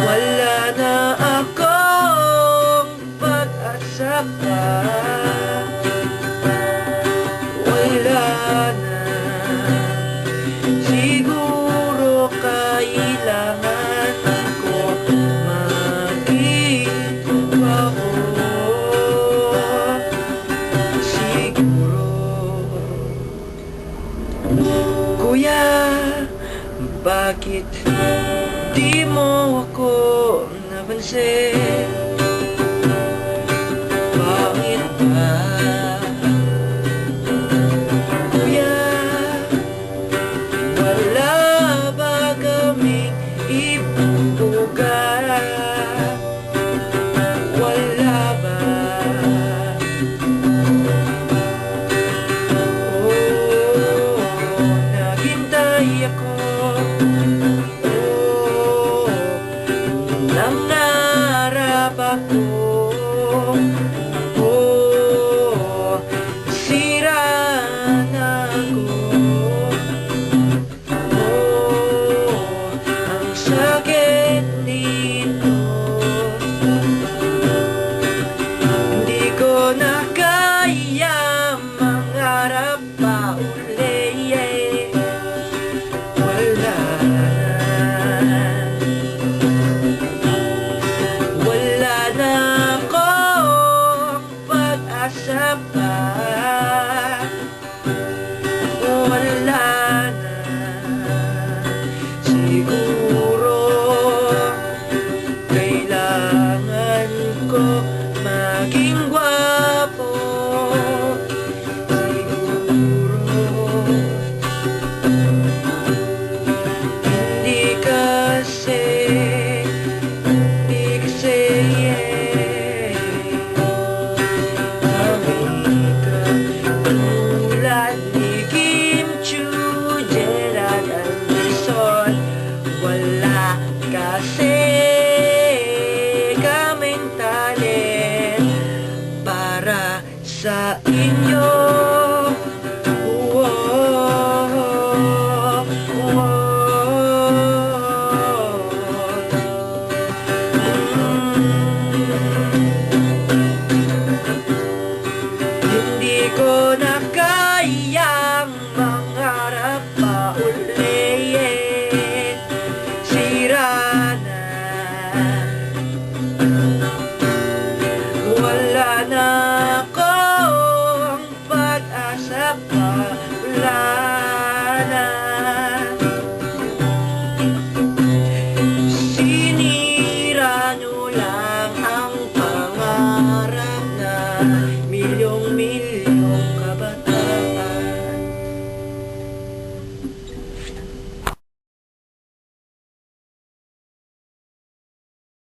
Wala na akong pag-asa bakit di mo ako napansin? Bakit ba? Kuya, wala ba kaming ibubuga? Wala ba? Oh, naghintay ako pa uli Wala na Wala pag-asa pa Siguro kailangan ko maging sa inyo